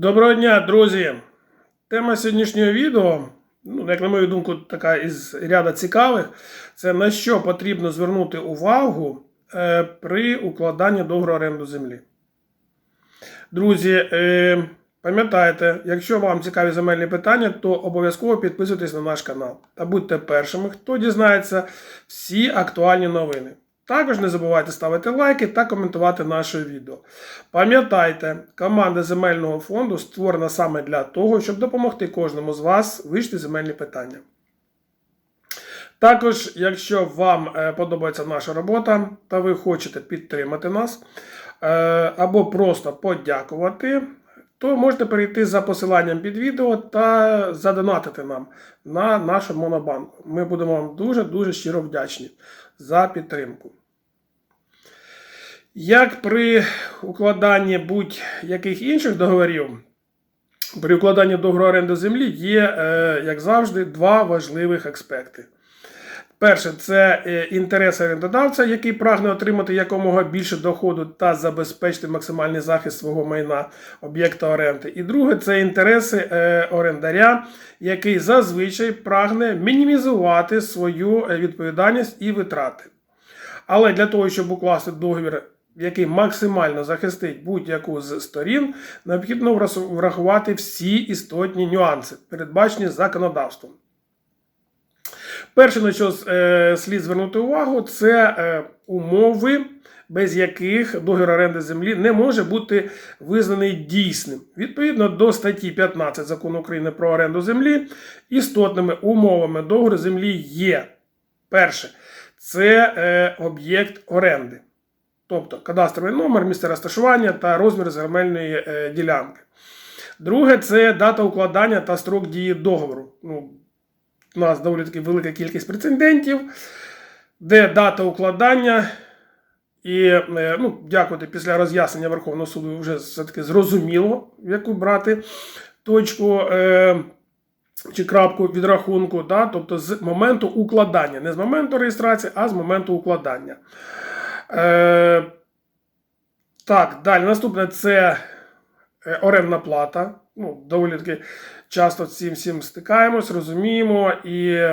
Доброго дня, друзі! Тема сьогоднішнього відео, ну, як на мою думку, така із ряда цікавих, це на що потрібно звернути увагу е, при укладанні договору оренду землі. Друзі, е, пам'ятайте, якщо вам цікаві земельні питання, то обов'язково підписуйтесь на наш канал та будьте першими, хто дізнається всі актуальні новини. Також не забувайте ставити лайки та коментувати наше відео. Пам'ятайте, команда земельного фонду створена саме для того, щоб допомогти кожному з вас вирішити земельні питання. Також, якщо вам е, подобається наша робота та ви хочете підтримати нас е, або просто подякувати, то можете перейти за посиланням під відео та задонатити нам на нашу монобанку. Ми будемо вам дуже-дуже щиро вдячні за підтримку. Як при укладанні будь-яких інших договорів, при укладанні договору оренди землі є, е, як завжди, два важливих аспекти. Перше, це е, інтерес орендодавця, який прагне отримати якомога більше доходу та забезпечити максимальний захист свого майна об'єкта оренди. І друге, це інтереси е, орендаря, який зазвичай прагне мінімізувати свою відповідальність і витрати. Але для того, щоб укласти договір, який максимально захистить будь-яку з сторін, необхідно врахувати всі істотні нюанси, передбачені законодавством. Перше, на що е, слід звернути увагу, це е, умови, без яких договір оренди землі не може бути визнаний дійсним. Відповідно до статті 15 закону України про оренду землі, істотними умовами договору землі є перше це е, об'єкт оренди, тобто кадастровий номер, місце розташування та розмір земельної е, ділянки. Друге це дата укладання та строк дії договору. Ну, у нас доволі таки велика кількість прецедентів, де дата укладання. І е, ну, дякувати після роз'яснення Верховного суду вже все-таки зрозуміло, яку брати точку е, чи крапку відрахунку, да? тобто з моменту укладання. Не з моменту реєстрації, а з моменту укладання. Е, так, далі. Наступне це е, орендна плата. Ну, доволі таки часто цим всім стикаємось, розуміємо. І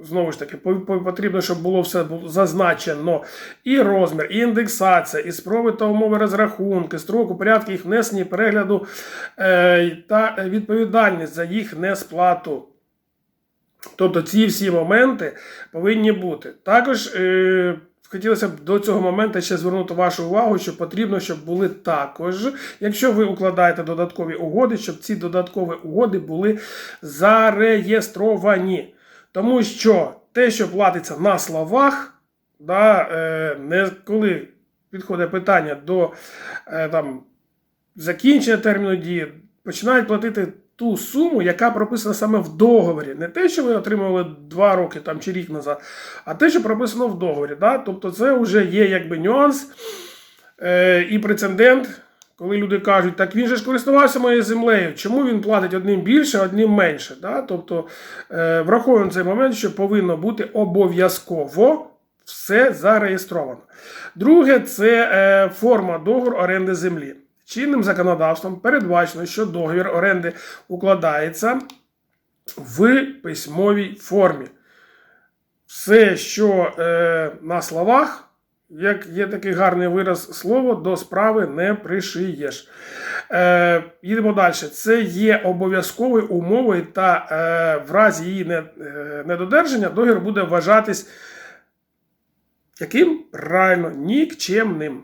знову ж таки, по- по- потрібно, щоб було все зазначено і розмір, і індексація, і спроби та умови розрахунки, строку, порядки їх внесення, перегляду е, та відповідальність за їх несплату. Тобто ці всі моменти повинні бути. Також е, хотілося б до цього моменту ще звернути вашу увагу, що потрібно, щоб були також, якщо ви укладаєте додаткові угоди, щоб ці додаткові угоди були зареєстровані. Тому що те, що платиться на словах, да, е, не коли підходить питання до е, там, закінчення терміну дії, починають платити ту суму, яка прописана саме в договорі. Не те, що ви отримували 2 роки там, чи рік назад, а те, що прописано в договорі. Да? Тобто це вже є якби нюанс е, і прецедент. Коли люди кажуть, так він же ж користувався моєю землею, чому він платить одним більше, одним менше? Да? Тобто е, враховуємо цей момент, що повинно бути обов'язково все зареєстровано. Друге, це е, форма договору оренди землі. Чинним законодавством передбачено, що договір оренди укладається в письмовій формі. Все, що е, на словах, як є такий гарний вираз, слово до справи не пришиєш. Е, їдемо далі. Це є обов'язковою умовою, та е, в разі її е, недодержання договір буде вважатись яким? Правильно, нікчемним.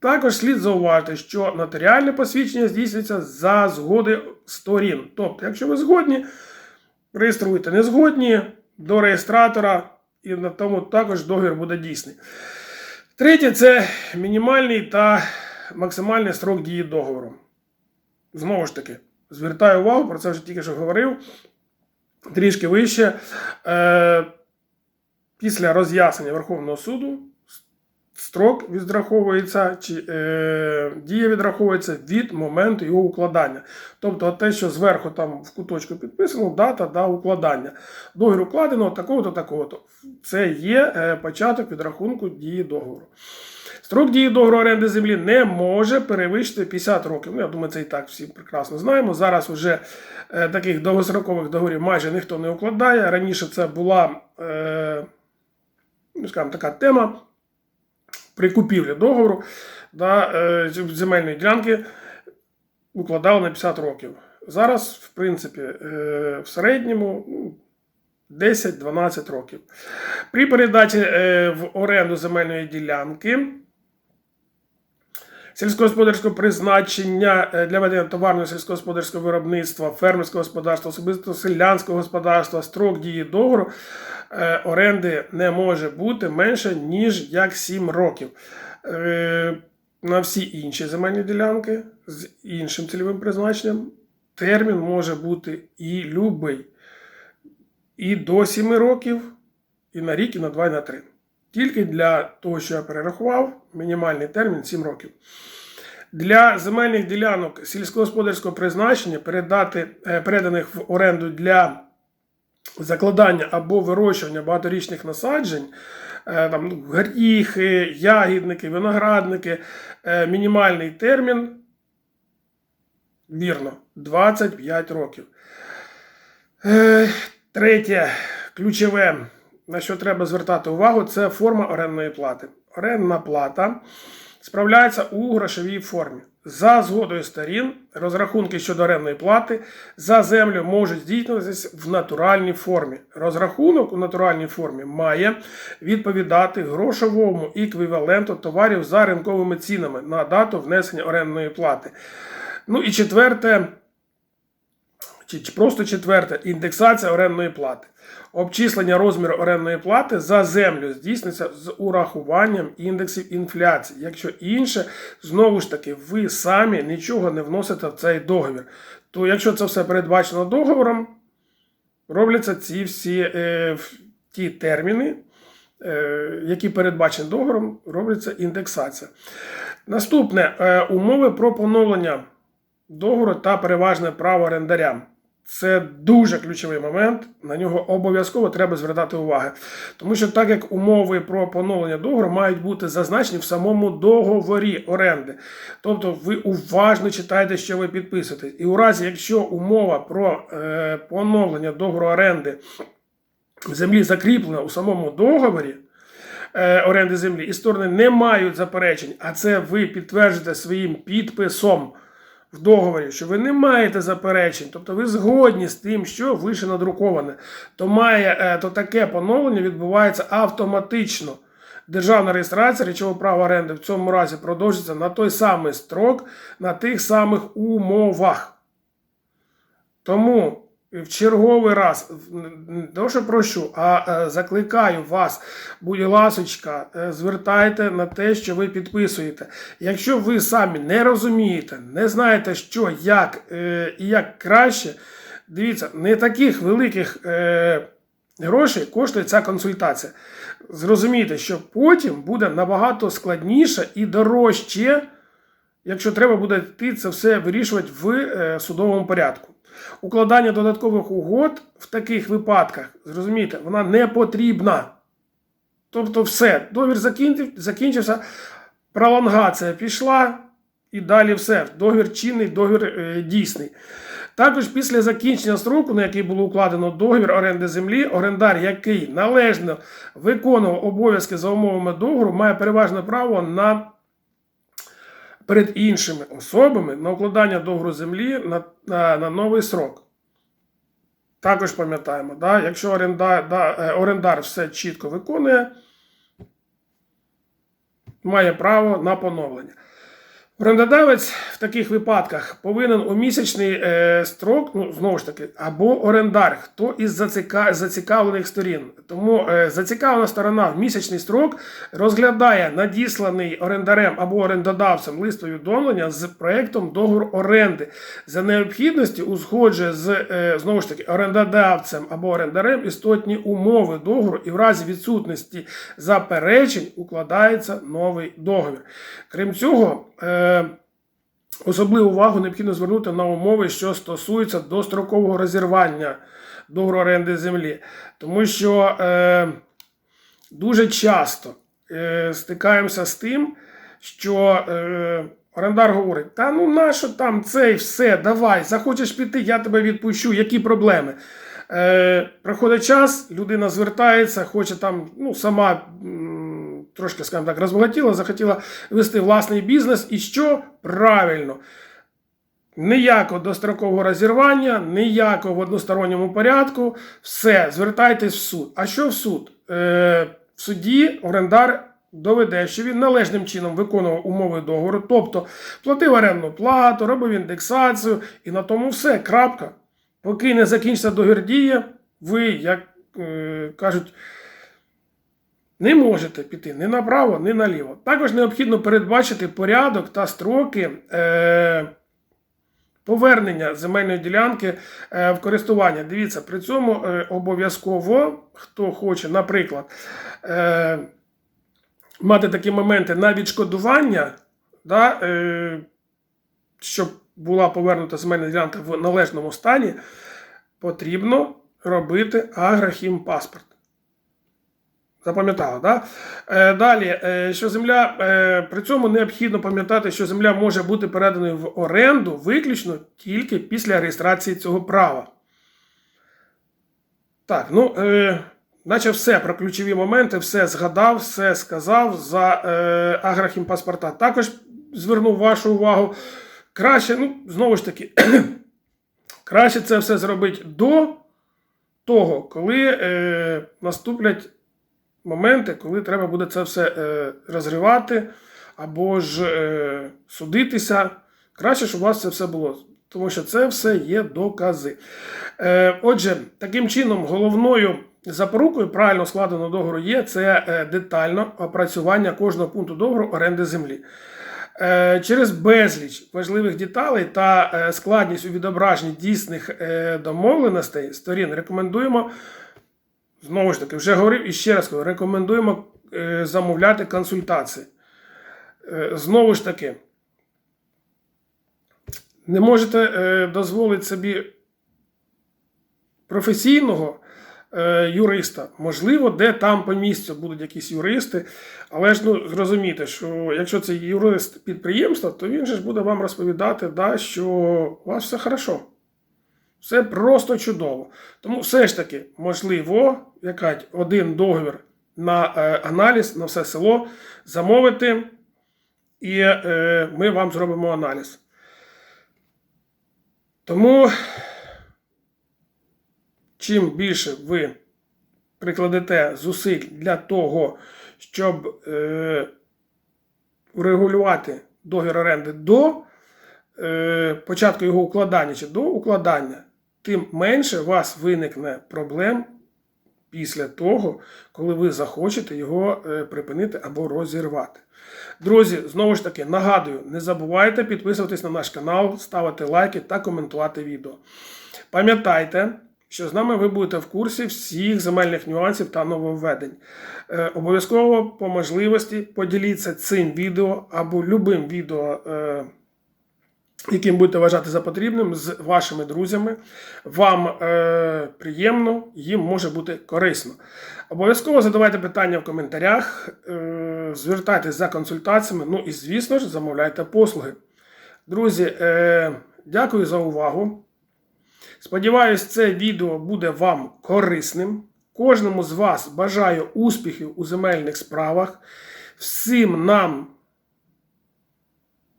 Також слід зауважити, що нотаріальне посвідчення здійснюється за згоди сторін. Тобто, якщо ви згодні, реєструйте не згодні до реєстратора, і на тому також договір буде дійсний. Третє це мінімальний та максимальний строк дії договору. Знову ж таки, звертаю увагу, про це вже тільки що говорив. Трішки вище. Е, після роз'яснення Верховного суду строк відраховується, чи е, дія відраховується від моменту його укладання. Тобто те, що зверху там в куточку підписано, дата да, укладання. Договір укладено такого-то, такого-то. Це є е, початок відрахунку дії договору. Строк дії договору оренди землі не може перевищити 50 років. Ну, я думаю, це і так всі прекрасно знаємо. Зараз вже е, таких довгострокових договорів майже ніхто не укладає. Раніше це була, е, ну, скажімо, така тема при купівлі договору да, е, земельної ділянки укладали на 50 років. Зараз, в принципі, е, в середньому ну, 10-12 років. При передачі е, в оренду земельної ділянки сільськогосподарського призначення е, для ведення товарного сільськогосподарського виробництва, фермерського господарства, особисто селянського господарства, строк дії договору е, оренди не може бути менше, ніж як 7 років. Е, На всі інші земельні ділянки з іншим цільовим призначенням термін може бути і любий. І до 7 років, і на рік, і на 2, і на 3. Тільки для того, що я перерахував, мінімальний термін 7 років. Для земельних ділянок сільськогосподарського призначення передати, е, переданих в оренду для закладання або вирощування багаторічних насаджень, е, там, ну, горіхи, ягідники, виноградники, е, мінімальний термін, вірно, 25 років. Третє, ключове, на що треба звертати увагу, це форма орендної плати. Орендна плата справляється у грошовій формі. За згодою сторін, розрахунки щодо орендної плати за землю можуть здійснюватися в натуральній формі. Розрахунок у натуральній формі має відповідати грошовому еквіваленту товарів за ринковими цінами на дату внесення орендної плати. Ну і четверте, чи просто четверте, індексація орендної плати. Обчислення розміру орендної плати за землю здійсниться з урахуванням індексів інфляції. Якщо інше, знову ж таки, ви самі нічого не вносите в цей договір. То якщо це все передбачено договором, робляться ці всі е, ті терміни, е, які передбачені договором, робиться індексація. Наступне е, умови про поновлення договору та переважне право орендаря. Це дуже ключовий момент. На нього обов'язково треба звертати увагу. Тому що, так як умови про поновлення договору мають бути зазначені в самому договорі оренди. Тобто ви уважно читаєте, що ви підписуєте. І у разі, якщо умова про е, поновлення договору оренди землі закріплена у самому договорі, е, оренди землі, і сторони не мають заперечень, а це ви підтверджуєте своїм підписом в договорі, що ви не маєте заперечень, тобто ви згодні з тим, що вище надруковане, то має е, то таке поновлення відбувається автоматично. Державна реєстрація речового права оренди в цьому разі продовжиться на той самий строк, на тих самих умовах. Тому в черговий раз не то, що прошу, а е, закликаю вас, будь ласочка, е, звертайте на те, що ви підписуєте. Якщо ви самі не розумієте, не знаєте, що, як е, і як краще, дивіться, не таких великих грошей коштує ця консультація. Зрозумійте, що потім буде набагато складніше і дорожче, якщо треба буде йти це все вирішувати в судовому порядку. Укладання додаткових угод в таких випадках, зрозумійте, вона не потрібна. Тобто, все, договір закінчив, закінчився, пролонгація пішла, і далі все. Договір чинний, договір е, дійсний. Також після закінчення строку, на який було укладено договір оренди землі, орендар, який належно виконував обов'язки за умовами договору, має переважне право на перед іншими особами на укладання договору землі на, на, на новий срок. Також пам'ятаємо, да, якщо орендар, да, е, орендар все чітко виконує, має право на поновлення. Орендодавець в таких випадках повинен у місячний е, строк, ну знову ж таки, або орендар, хто із заціка, зацікавлених сторін. Тому е, зацікавлена сторона в місячний строк розглядає надісланий орендарем або орендодавцем лист повідомлення з проектом договору оренди. За необхідності узгоджує з е, знову ж таки орендодавцем або орендарем істотні умови договору і в разі відсутності заперечень укладається новий договір. Крім цього, е, Особливу увагу необхідно звернути на умови, що стосуються дострокового розірвання договору оренди землі. Тому що е, дуже часто е, стикаємося з тим, що е, орендар говорить: та ну нащо там цей все, давай, захочеш піти, я тебе відпущу, які проблеми. Е, Проходить час, людина звертається, хоче там, ну, сама трошки, скажімо так, розбагатіла, захотіла вести власний бізнес. І що? Правильно. Ніякого дострокового розірвання, ніякого в односторонньому порядку. Все, звертайтесь в суд. А що в суд? Е, в суді орендар доведе, що він належним чином виконував умови договору, тобто платив орендну плату, робив індексацію, і на тому все. Крапка. Поки не закінчиться договір дія, ви, як е, кажуть, не можете піти ні направо, ні наліво. Також необхідно передбачити порядок та строки. Е, Повернення земельної ділянки е, в користування. Дивіться, при цьому е, обов'язково, хто хоче, наприклад, е, мати такі моменти на відшкодування, да, е, щоб була повернута земельна ділянка в належному стані, потрібно робити агрохімпаспорт. Запам'ятали, да? Е, далі, е, що земля, е, при цьому необхідно пам'ятати, що земля може бути переданою в оренду виключно тільки після реєстрації цього права. Так, ну, наче все про ключові моменти, все згадав, все сказав за агрохімпаспорта. Також звернув вашу увагу. Краще, ну, знову ж таки, краще це все зробити до того, коли е, наступлять моменти, коли треба буде це все е, розривати або ж е, судитися. Краще, щоб у вас це все було. Тому що це все є докази. Е, отже, таким чином, головною запорукою правильно складеного договору є це е, детально опрацювання кожного пункту договору оренди землі. Е, Через безліч важливих деталей та е, складність у відображенні дійсних е, домовленостей сторін рекомендуємо Знову ж таки, вже говорив і ще раз кажу, рекомендуємо е, замовляти консультації. Е, знову ж таки, не можете е, дозволити собі професійного юриста. Можливо, де там по місцю будуть якісь юристи, але ж ну, зрозумійте, що якщо це юрист підприємства, то він же ж буде вам розповідати, да, що у вас все хорошо. Все просто чудово. Тому все ж таки, можливо, якать один договір на е, аналіз на все село замовити, і е, ми вам зробимо аналіз. Тому, чим більше ви прикладете зусиль для того, щоб е, урегулювати договір оренди до е, початку його укладання чи до укладання, тим менше у вас виникне проблем після того, коли ви захочете його е, припинити або розірвати. Друзі, знову ж таки, нагадую, не забувайте підписуватись на наш канал, ставити лайки та коментувати відео. Пам'ятайте, що з нами ви будете в курсі всіх земельних нюансів та нововведень. Е, обов'язково по можливості поділіться цим відео або любим відео. Яким будете вважати за потрібним з вашими друзями. Вам е, приємно, їм може бути корисно. Обов'язково задавайте питання в коментарях, е, звертайтесь за консультаціями, ну і, звісно ж, замовляйте послуги. Друзі, е, дякую за увагу. Сподіваюсь, це відео буде вам корисним. Кожному з вас бажаю успіхів у земельних справах. Всім нам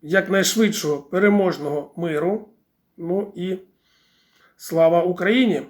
якнайшвидшого переможного миру. Ну і слава Україні!